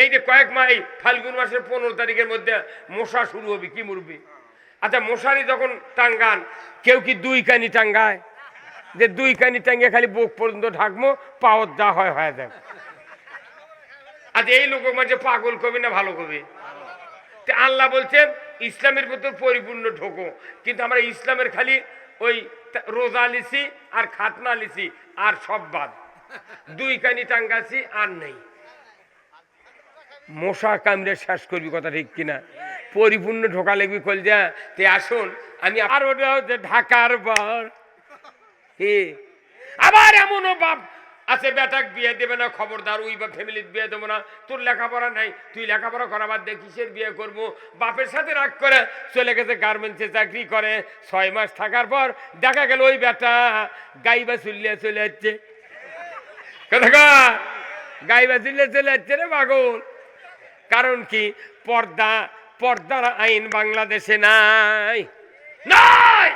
এই যে কয়েক মাই ফাল্গুন মাসের পনেরো তারিখের মধ্যে মশা শুরু হবে, কি মুরবি আচ্ছা মশারি যখন টাঙ্গান, কেউ কি দুই কানি টাঙ্গায়? যে দুই কানি টাঙ্গে খালি বুক পর্যন্ত ঢাকবো, পাওয়ার যা হয়, হয়ে যাবে আচ্ছা এই লোক মাঝে পাগল কবি না ভালো কবি? তা আল্লাহ বলছেন ইসলামের ভেতর পরিপূর্ণ ঢোকো। কিন্তু আমরা ইসলামের খালি ওই রোজা লিছি আর খাতনা লিছি, আর সব বাদ। দুই কানি টাঙ্গাছি আর নেই। মশা কামড়ে শেষ করবি কথা ঠিক কিনা? পরিপূর্ণ ঢোকা লাগবি কলজা তে আসুন। আমি আর ওটা ঢাকার বার। হে আবার এমনও বাপ আছে, বেটাক বিয়ে দেবে না, খবরদার, ওই বা ফ্যামিলির বিয়ে দেবো না। তোর লেখাপড়া নাই, তুই লেখাপড়া করাবার দিয়ে কিসের বিয়ে করব। বাপের সাথে রাগ করে চলে গেছে গার্মেন্টসে চাকরি করে। ছয় মাস থাকার পর দেখা গেল ওই বেটা গাইবা চুল্লিয়া চলে যাচ্ছে। কথা? গাইবা চুল্লিয়া চলে যাচ্ছে রে পাগল। কারণ কি? পর্দা, পর্দার আইন বাংলাদেশে নাই। নাই!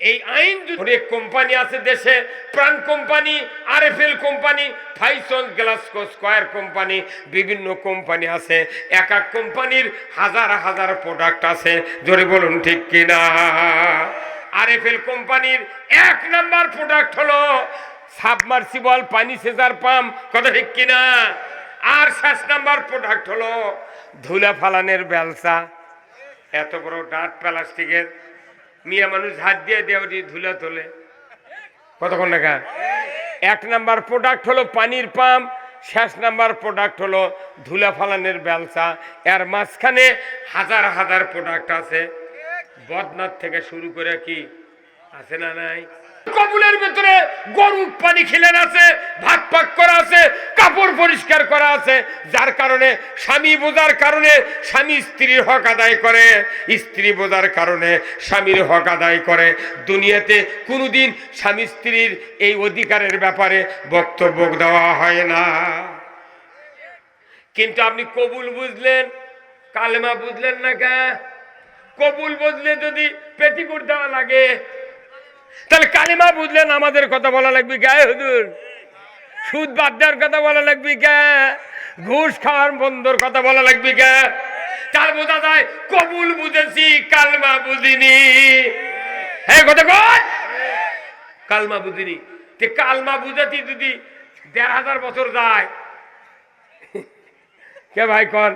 এই আইন অনেক কোম্পানি আছে দেশে, Pran company, RFL company, Fisons, Glaxo Square company, বিভিন্ন কোম্পানি আছে। এক এক কোম্পানির হাজার হাজার প্রোডাক্ট আছে। জোরে বলুন ঠিক কিনা? আরএফএল কোম্পানির এক নাম্বার প্রোডাক্ট হলো সাবমার্সিবল পানি সেজার পাম্প কথা ঠিক কিনা? আর শেষ নাম্বার প্রোডাক্ট হলো ধুলা ফালানের বেলসা এত বড় ডাট প্লাস্টিকের। মিয়া মানুষ হাত দিয়ে দেওয়া দিয়ে ধুলা তোলে। কতক্ষণ টাকা? এক নাম্বার প্রোডাক্ট হলো পানির পাম্প। শেষ নাম্বার প্রোডাক্ট হলো ধুলা ফালানের বেলসা এর মাঝখানে হাজার হাজার প্রোডাক্ট আছে। বদনাথ থেকে শুরু করে কি আছে না নাই? কবুলের ভেতরে গরু পানি খিলেন আছে, ভাত পাক করা আছে কাপড় পরিষ্কার করা আছে, যার কারণে স্বামী বোঝার কারণে স্বামী স্ত্রীর হক আদায় করে। স্ত্রী বোঝার কারণে স্বামীর হক আদায় করে। দুনিয়াতে কোনোদিন স্বামী স্ত্রীর এই অধিকারের ব্যাপারে বক্তব্য দেওয়া হয় না। কিন্তু আপনি কবুল বুঝলেন, কালেমা বুঝলেন না কে? কবুল বুঝলে যদি পেটিকুট দেওয়া লাগে, তাহলে কালেমা বুঝলেন, আমাদের কথা বলা লাগবে, গায়ে হুজুর। সুদ বাদ দেওয়ার কথা বলা লাগবি কে? ঘুষ খাওয়ার বন্ধর কথা বলা লাগবি কে? তার বোঝা যায়, কবুল বুঝেছি, কালমা বুঝিনি। হ্যাঁ কথা কয় কালমা বুঝিনি। তে কালমা বুঝাতি যদি দেড় হাজার বছর যায়, কে ভাই কন?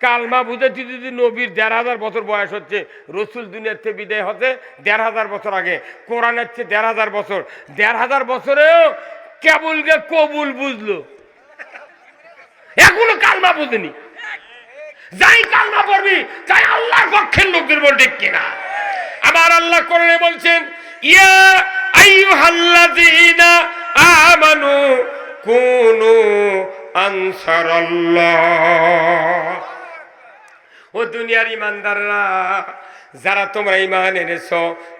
কালমা বুঝেছি যদি নবীর দেড় হাজার বছর বয়স হচ্ছে, রসুল দুনিয়ার থেকে বিদায় হচ্ছে দেড় হাজার বছর আগে কোরআন চেয়ে দেড় হাজার বছর। দেড় হাজার বছরেও কেবল গে কবুল বুঝলো। এখনও কালমা বুঝেনি। যাই কালমা পড়বি তাই আল্লাহর পক্ষের লোকদের বল ঠিক কিনা। আমার আল্লাহ কোরআনে বলছেন, ইয়া আইয়ুহাল্লাযীনা আমানু কুনু আনসারাল্লাহ। ও দুনিয়ার ইমানদাররা, যারা তোমরা ইমান এনেছ,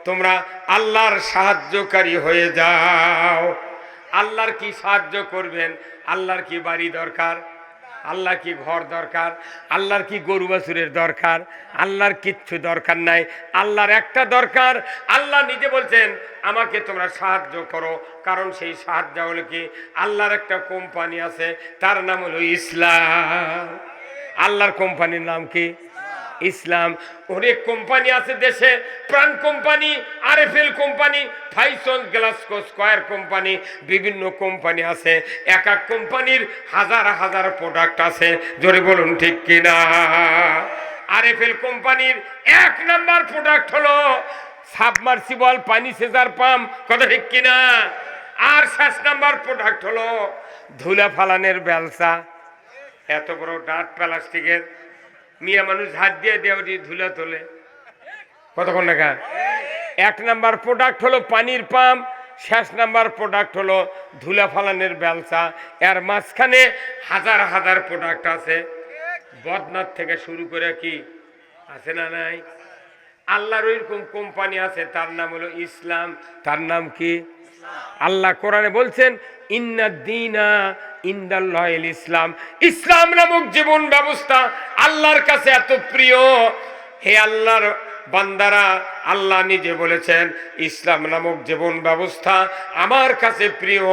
তোমরা আল্লাহর সাহায্যকারী হয়ে যাও। আল্লাহর কি সাহায্য করবেন? আল্লাহর কি বাড়ি দরকার? আল্লাহ কি ঘর দরকার? আল্লাহর কি গরু বাছুরের দরকার? আল্লাহর কিচ্ছু দরকার নাই। আল্লাহর একটা দরকার। আল্লাহ নিজে বলছেন, আমাকে তোমরা সাহায্য করো। কারণ সেই সাহায্য হলো কি? আল্লাহর একটা কোম্পানি আছে, তার নাম হলো ইসলাম। আল্লাহর কোম্পানির নাম কি? ইসলাম। অনেক কোম্পানি আছে দেশে, Pran company, RFL company, Fisons Glaxo Square company, বিভিন্ন কোম্পানি আছে। এক এক কোম্পানির হাজার হাজার প্রোডাক্ট আছে। জোরে বলুন ঠিক কিনা? আরএফএল কোম্পানির এক নাম্বার প্রোডাক্ট হলো সাবমার্সিবল পানি সেজার পাম্প। কথা ঠিক কিনা? আর শেষ নাম্বার প্রোডাক্ট হলো ধুলা ফালানের বেলসা। এত বড় ডাট প্লাস্টিকের মিয়া মানুষ হাত দিয়ে দেওয়া দিয়ে ধুলা তোলে। কতক্ষণ টাকা এক নাম্বার প্রোডাক্ট হলো পানির পাম্প, শেষ নাম্বার প্রোডাক্ট হলো ধুলা ফালানের বেলসা এর মাঝখানে হাজার হাজার প্রোডাক্ট আছে। বদনাথ থেকে শুরু করে কি? আছে না নাই? আল্লাহর ওইরকম কোম্পানি আছে, তার নাম হলো ইসলাম। তার নাম কি? আল্লাহ কোরআনে বলছেন ইসলাম। ইসলাম নামক জীবন ব্যবস্থা আল্লাহর কাছে এত প্রিয়। হে আল্লাহর বান্দারা, আল্লাহ নিজে বলেছেন, ইসলাম নামক জীবন ব্যবস্থা আমার কাছে প্রিয়।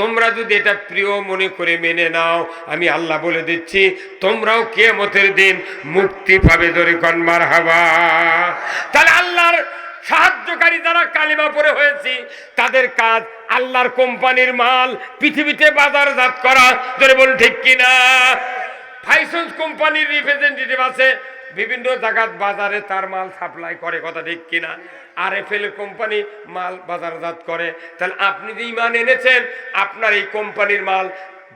তোমরা যদি এটা প্রিয় মনে করে মেনে নাও। আমি আল্লাহ বলে দিচ্ছি, তোমরাও কেমতের দিন মুক্তি পাবে ধরে কনমার হাবা তাহলে আল্লাহর সাহায্যকারী যারা কালিমা পরে হয়েছি, তাদের কাজ আল্লাহর কোম্পানির মাল, পৃথিবীতে বাজারজাত করা। ধরে বলুন, ঠিক কিনা? ফাইসন্স কোম্পানির রিপ্রেজেন্টেটিভ আছে, বিভিন্ন জায়গার বাজারে তার মাল সাপ্লাই করে, কথা ঠিক কিনা? আর এফ এল কোম্পানি মাল বাজারজাত করে। তাহলে আপনি যে ইমান এনেছেন, আপনার এই কোম্পানির মাল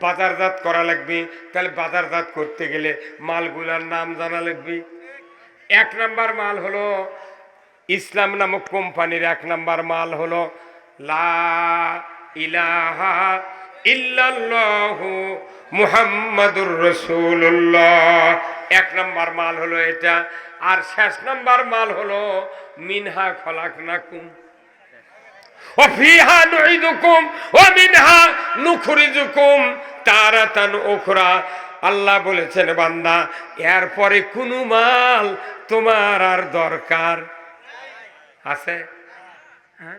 বাজারজাত করা লাগবে। তাহলে বাজারজাত করতে গেলে মালগুলার নাম জানা লাগবে। এক নাম্বার মাল হলো ইসলাম নামক কোম্পানির এক নাম্বার মাল হলো লা ইলাহা মুহাম্মাদুর রসুল্লাহ এক নাম্বার মাল হলো এটা। আর শেষ নাম্বার মাল হলো মিনহা খলাক নাকুম ও মিনহা তারাতান আল্লাহ বলেছেন, বান্দা, এরপরে কোনো মাল তোমার আর দরকার আছে? হ্যাঁ?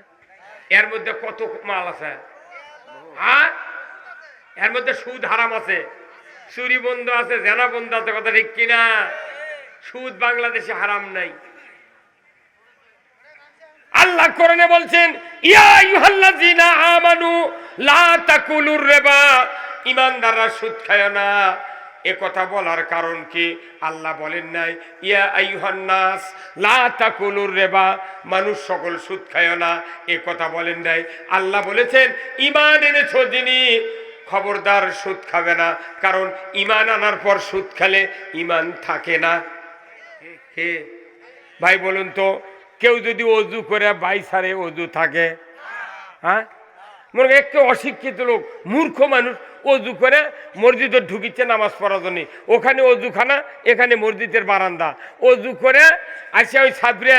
এর মধ্যে কত মাল আছে? হ্যাঁ? এর মধ্যে সুদ হারাম আছে। চুরি বন্ধ আছে, জেনা বন্ধ আছে, কথা ঠিক কিনা? সুদ বাংলাদেশে হারাম নাই। আল্লাহ কোরআনে বলছেন, ইয়া লা ঈমানদাররা সুদ খায় না। এ কথা বলার কারণ কি? আল্লাহ বলেন নাই, ইয়া আইয়ুহান নাস লা তাকুলুর রিবা। মানুষ সকল সুদ খায় না, এ কথা বলেন নাই। আল্লাহ বলেছেন, ঈমান এনেছো যিনি, খবরদার সুদ খাবে না। কারণ ঈমান আনার পর সুদ খেলে ঈমান থাকে না। কে ভাই, বলুন তো, কেউ যদি অজু করে বাই সারে অজু থাকে? হ্যাঁ? মনে করেন একটু অশিক্ষিত লোক, মূর্খ মানুষ অজু করে মসজিদে ঢুকিচ্ছে নামাজ পড়ার জন্য। ওখানে অজুখানা, এখানে মসজিদের বারান্দা। অজু করে আসে ওই সাবরে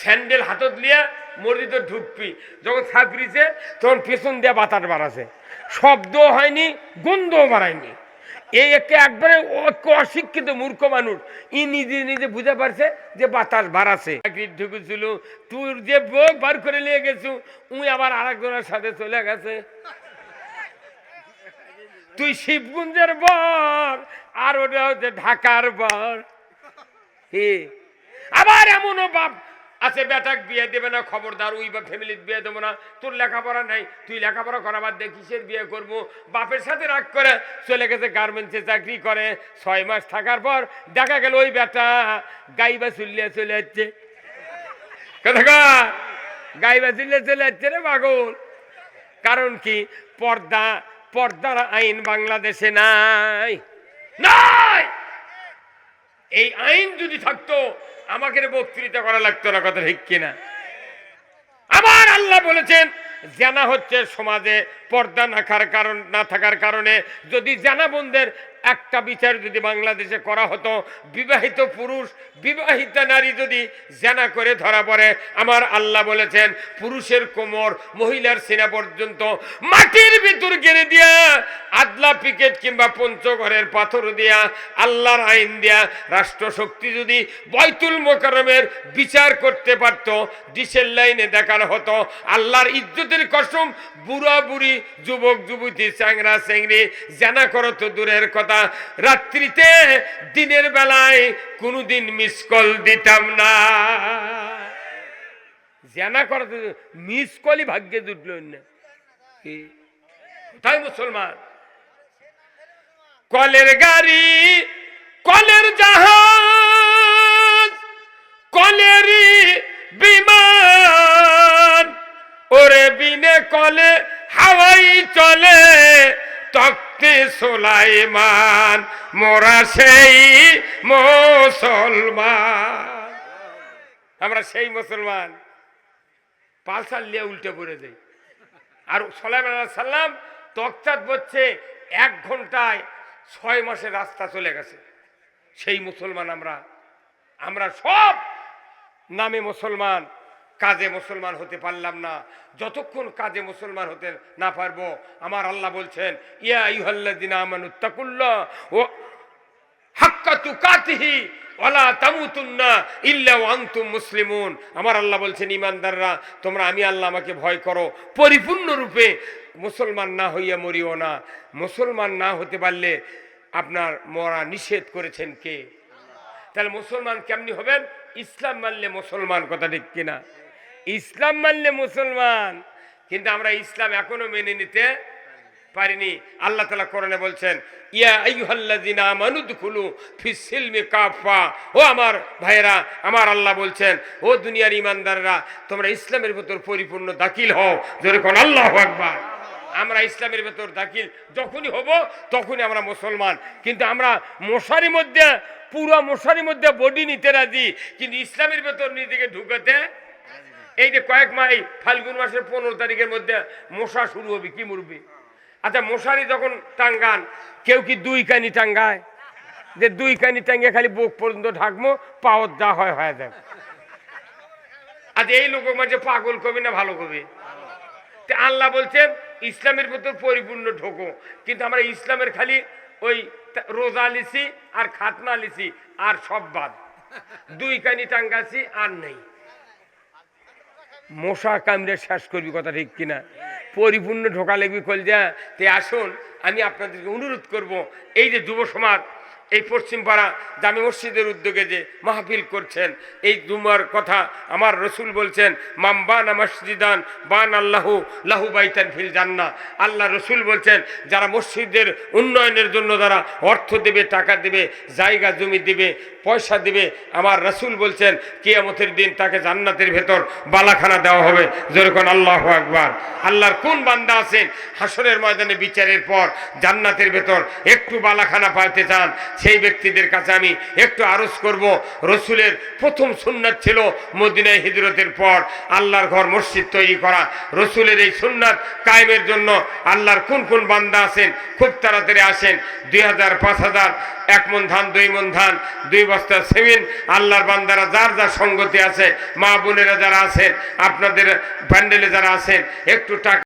স্যান্ডেল হাতত লিয়ে মসজিদে ঢুকবি। যখন সাবরিছে তখন পেছন দিয়ে বাতাস বাড়াছে। শব্দ হয়নি, গন্ধও বাড়ায়নি। এই একে একবারে অশিক্ষিত মূর্খ মানুষ। ই নিজে নিজে বুঝে পারছে যে বাতাস বাড়াছে। ঢুকেছিল তুই যে বার করে নিয়ে গেছু, উই আবার আরেকজনের সাথে চলে গেছে। তুই শিবগুঞ্জের বর, আর ওটা হচ্ছে ঢাকার বর। হে। আবার এমনও বাপ আছে, বেটাক বিয়ে দেবে না, খবরদার, ওই বা ফ্যামিলির বিয়ে দেবো না, তোর লেখাপড়া নাই, তুই লেখাপড়া করাবার দিয়ে কিসের বিয়ে করব। বাপের সাথে রাগ করে চলে গেছে গার্মেন্টসে চাকরি করে, ছয় মাস থাকার পর দেখা গেল ওই বেটা গাইবা চুল্লিয়া চলে যাচ্ছে। কথা গাইবা চুল্লিয়া চলে যাচ্ছে রে পাগল। কারণ কি? পর্দা পর্দার আইন বাংলাদেশে নাই। নাই! এই আইন যদি থাকতো, আমাকে বক্তৃতা করা লাগতো না কথা ঠিক কিনা। আবার আল্লাহ বলেছেন, জানা হচ্ছে সমাজে পর্দা না কারণ না থাকার কারণে যদি জানা বন্ধের একটা বিচার যদি বাংলাদেশে করা হতো, বিবাহিত পুরুষ, বিবাহিতা নারী যদি জানা করে ধরা পড়ে, আমার আল্লাহ বলেছেন, পুরুষের কোমর মহিলার সিনা পর্যন্ত মাটির ভিতর গেড়ে দিয়া, আদলা পিকেট কিংবা পঞ্চঘরের পাথর দিয়া, আল্লাহর আইন দিয়া রাষ্ট্রশক্তি যদি বৈতুল মোকারমের বিচার করতে পারত, ডিসেল লাইনে দেখানো হতো, আল্লাহর ইজ্জতের কসম, বুড়া বুড়ি, যুবক, যুবতী চ্যাংরা চ্যাংরি জানা করো দূরের কথা রাত্রিতে, দিনের বেলায় কোনোদিন মিস কল দিতাম না। জানা করো তো মিস কলই ভাগ্যে জুটল না? কোথায় মুসলমান? কলের গাড়ি, কলের জাহাজ, কলেরই বিমান। ওরে বিনে কলে হাওয়াই চলে তক্তে সোলাইমান, মোরা সেই মুসলমান। আমরা সেই মুসলমান। পালসার লিয়ে উল্টে পড়ে যাই আর সোলাইমান সাল্লাম তকচাত বলছে এক ঘন্টায় ছয় মাসের রাস্তা চলে গেছে। সেই মুসলমান আমরা। আমরা সব নামে মুসলমান। কাজে মুসলমান হতে পারলাম না। যতক্ষণ কাজে মুসলমান হতে না পারব, আমার আল্লাহ বলছেন, ইয়া ইউহাল্লাদিনা আমানুত্তাকুল্লাহ ও হাক্কা তুকাতিহি ওয়ালা তামুতুন্না ইল্লা আনতুম মুসলিমুন। আমার আল্লাহ বলছেন, ইমানদাররা, তোমরা আমি আল্লাহ আমাকে ভয় করো। পরিপূর্ণ রূপে মুসলমান না হইয়া মরিও না। মুসলমান না হতে পারলে আপনার মরা নিষেধ করেছেন কে? তাহলে মুসলমান কেমনি হবেন? ইসলাম মানলে মুসলমান কথা ঠিক কিনা? ইসলাম মানলে মুসলমান, কিন্তু আমরা ইসলাম এখনও মেনে নিতে পারিনি। আল্লাহ তালা কোরআনে বলছেন ও আমার আল্লাহ বলছেন, ও দুনিয়ার ইমানদাররা তোমরা ইসলামের ভেতর পরিপূর্ণ দাখিল হও। জোরে কোন আল্লাহু আমরা ইসলামের ভেতর দাখিল যখনই হব, তখনই আমরা মুসলমান। কিন্তু আমরা মশারির মধ্যে, পুরো মশারির মধ্যে বডি নিতে রাজি, কিন্তু ইসলামের ভেতর নিজেকে ঢুকাতে এই যে কয়েক মাই ফাল্গুন মাসের পনেরো তারিখের মধ্যে মশা শুরু হবে, কি মুরবি আচ্ছা মশারি যখন টাঙ্গান, কেউ কি দুই কানি টাঙ্গায়? যে দুই কানি টাঙ্গে খালি বুক পর্যন্ত ঢাকবো, পাওয়ার যা হয়, হয়ে যাবে। আচ্ছা এই লোক মাঝে পাগল কবি না ভালো কবি? তে আল্লাহ বলছেন ইসলামের ভেতর পরিপূর্ণ ঢোকো। কিন্তু আমরা ইসলামের খালি ওই রোজা লিছি আর খাতনা লিছি, আর সব বাদ। দুই কানি টাঙ্গাছি আর নেই। মশা কামড়ে শেষ করবি কথা ঠিক কিনা? পরিপূর্ণ ঢোকা লাগবি কলজা। তে আসুন, আমি আপনাদেরকে অনুরোধ করব, এই যে যুব সমাজ এই পশ্চিমপাড়া জামে মসজিদের উদ্যোগে যে মাহফিল করছেন, এই দুমার কথা আমার রসুল বলছেন মাম বানা মসজিদান বান আল্লাহু, লাহু বাইতান ফিল জান্না আল্লাহ রসুল বলছেন, যারা মসজিদের উন্নয়নের জন্য যারা অর্থ দেবে, টাকা দেবে, জায়গা, জমি দেবে, পয়সা দেবে, আমার রসুল বলছেন, কিয়ামতের দিন তাকে জান্নাতের ভেতর বালাখানা দেওয়া হবে। যেরকম আল্লাহ আকবার। আল্লাহর কোন বান্দা আছেন হাসরের ময়দানে বিচারের পর জান্নাতের ভেতর একটু বালাখানা পাইতে চান সেই ব্যক্তিদের কাছে আমি একটু আরজ করব। রসুলের প্রথম সুন্নাত ছিল মদিনায় হিজরতের পর আল্লাহর ঘর মসজিদ তৈরি করা। রসুলের এই সুন্নাত কায়েমের জন্য আল্লাহর কোন কোন বান্দা আছেন খুব তাড়াতাড়ি আসেন। দুই হাজার পাঁচ হাজার, এক মন ধান, দুই মন ধান, দুই বস্তা সেমিন আল্লাহর বান্দারা যার যার সঙ্গতি আছে, মা বোনেরা যারা আছেন, আপনাদের প্যান্ডেলে যারা আছেন, একটু টাকা